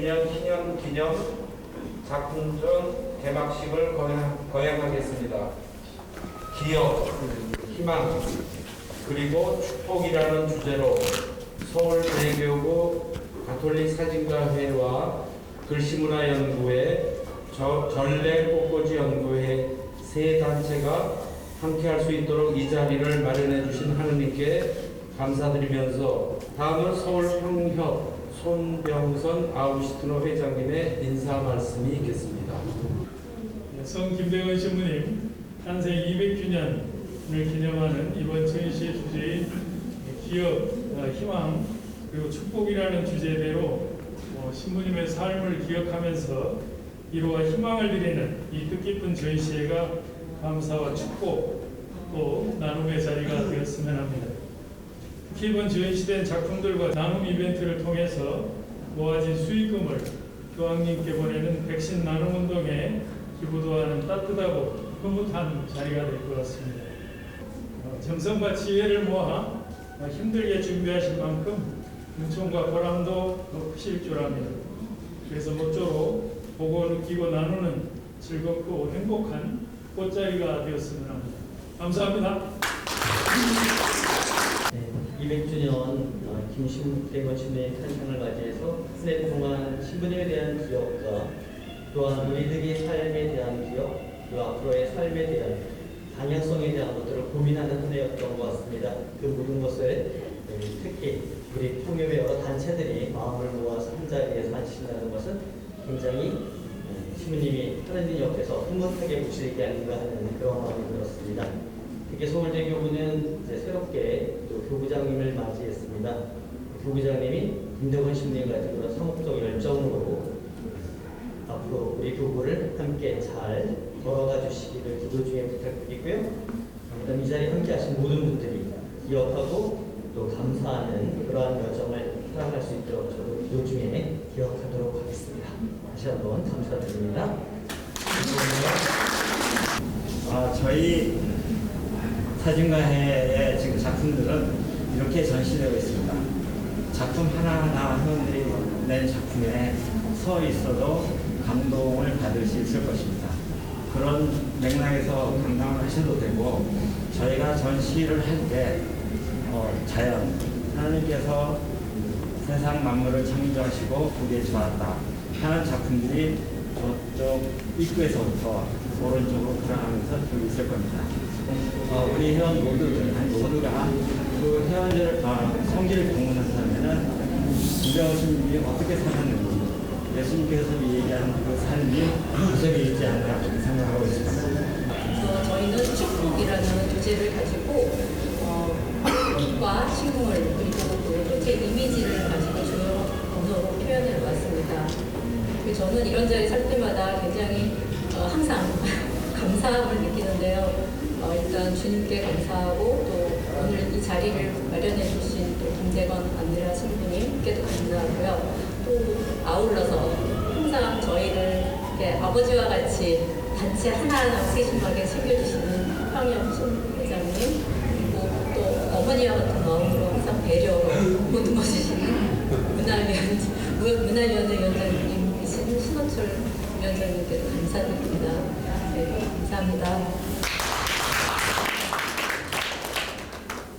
200주년 기념 기념 작품전 개막식을 거행, 거행하겠습니다. 기억, 희망, 그리고 축복이라는 주제로 서울 대교구 가톨릭 사진가회와 글씨문화연구회, 저- 전래 꽃꽂이 연구회 세 단체가 함께 할 수 있도록 이 자리를 마련해 주신 하느님께 감사드리면서 다음은 서울 평협 손병선 아우시트노 회장님의 인사 말씀이 있겠습니다. 성 김대건 신부님 탄생 200주년을 기념하는 이번 전시의 주제인 기업, 어, 희망, 그리고 축복이라는 주제대로 어, 신부님의 삶을 기억하면서 위로와 희망을 드리는 이 뜻깊은 전시회가 감사와 축복 또 나눔의 자리가 되었으면 합니다. 이번 전시된 작품들과 나눔 이벤트를 통해서 모아진 수익금을 교황님께 보내는 백신 나눔 운동에 기부도 하는 따뜻하고 흐뭇한 자리가 될 것 같습니다. 어, 정성과 지혜를 모아 어, 힘들게 준비하신 만큼 은총과 보람도 더 크실 줄 압니다. 그래서 모쪼록 보고 느끼고 나누는 즐겁고 행복한 꽃자리가 되었으면 합니다. 감사합니다. 네, 200주년 어, 김신대건 신부의 탄생을 맞이해서 한해 동안 신부님에 대한 기억과 또한 우리들의 삶에 대한 기억, 그리고 앞으로의 삶에 대한 방향성에 대한 것들을 고민하는 한 해였던 것 같습니다. 그 모든 것을 네, 특히 우리 통협의 여러 단체들이 마음을 모아서 한 자리에서 하신다는 것은 굉장히 음, 신부님이 하나님 옆에서 흐뭇하게 보시게 아닌가 하는 그런 마음이 들었습니다. 특히 서울대 교부는 새롭게 또 교부장님을 맞이했습니다. 김대건 신부님 같은 그런 성목적 열정으로 앞으로 우리 교부를 함께 잘 걸어가 주시기를 기도 중에 부탁드리고요. 그다음 이 자리에 함께 하신 모든 분들이 기억하고 또 감사하는 그러한 여정을 살아갈 수 있도록 저도 기도 중에 기억하도록 하겠습니다. 다시 한번 감사드립니다. 아, 저희 사진가회의 지금 작품들은 이렇게 전시되어 있습니다. 작품 하나하나 회원들이 낸 작품에 서 있어도 감동을 받을 수 있을 것입니다. 그런 맥락에서 감당을 하셔도 되고 저희가 전시를 할때 어, 자연 하나님께서 세상 만물을 창조하시고 보기에 좋았다 하는 작품들이 저쪽 입구에서부터 오른쪽으로 들어가면서 여기 있을 겁니다. 어, 우리 회원 아니 모두가 그 회원들 어, 성지를 방문한다면은 김정수님이 어떻게 살았는지 예수님께서 얘기하는 그 삶이 구석에 있지 않나 생각하고 있습니다. 그래서 저희는 축복이라는 주제를 가지고 어, 빛과 식물 그리고 또 꽃의 이미지를 가지고 주요 언어로 표현을 해봤습니다. 그리고 자리에 살 때마다 굉장히 어, 항상 감사함을 느끼는데요. 어, 일단 주님께 감사하고 또 오늘 이 자리를 마련해 주신 또 김대건 안드레아 신부님께도 감사하고요. 또 아울러서 항상 저희를 이렇게 아버지와 같이 단체 하나하나 세심하게 챙겨주시는 황영 신회장님 그리고 또 어머니와 같은 마음으로 항상 배려로 모든 것을 주시는 문화위원 문화위원회 위원장님 신호철 위원장님께도 감사드립니다. 네, 감사합니다.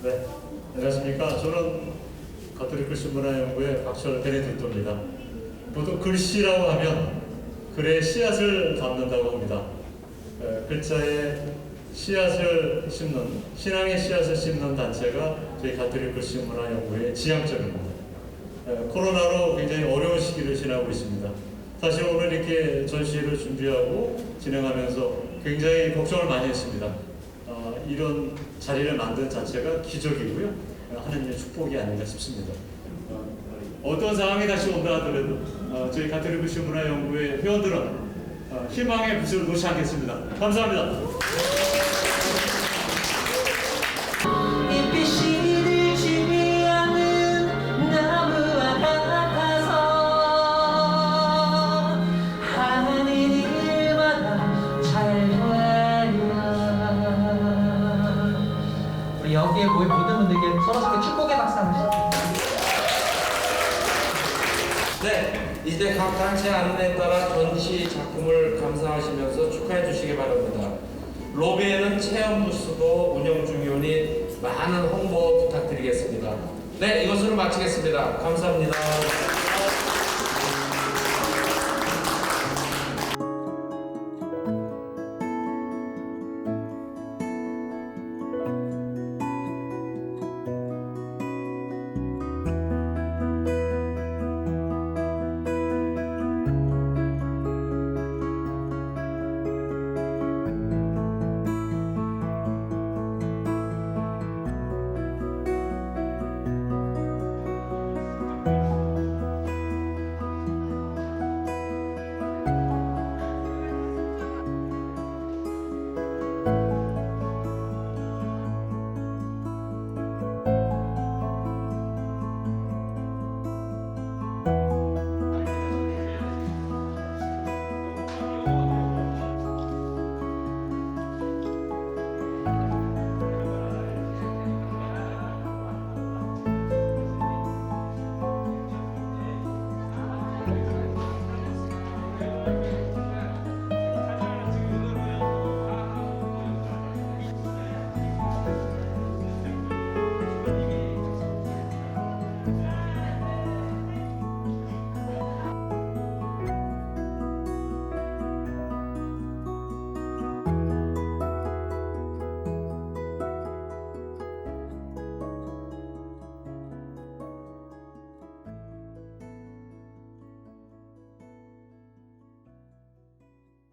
네, 안녕하십니까. 저는 가톨릭 글씨 문화연구의 박철 베네딕토입니다. 보통 글씨라고 하면 글의 씨앗을 담는다고 합니다. 에, 글자에 씨앗을 심는, 신앙의 씨앗을 심는 단체가 저희 가톨릭 글씨 문화연구의 지향점입니다. 에, 코로나로 굉장히 어려운 시기를 지나고 있습니다. 사실 오늘 이렇게 전시를 준비하고 진행하면서 굉장히 걱정을 많이 했습니다. 어, 이런 자리를 만든 자체가 기적이고요. 어, 하나님의 축복이 아닌가 싶습니다. 어, 떤 상황이 다시 온다 하더라도 어, 저희 가톨릭 시문화연구회 회원들은 어, 희망의 빛을 놓지 않겠습니다. 감사합니다. 우리 여기에 모인 모든 분들께 서로 서로 축복의 박수 한번 주세요 네, 이제 각 단체 안내에 따라 전시 작품을 감상하시면서 축하해 주시기 바랍니다. 로비에는 체험 부스도 운영 중이오니 많은 홍보 부탁드리겠습니다. 네, 이것으로 마치겠습니다. 감사합니다.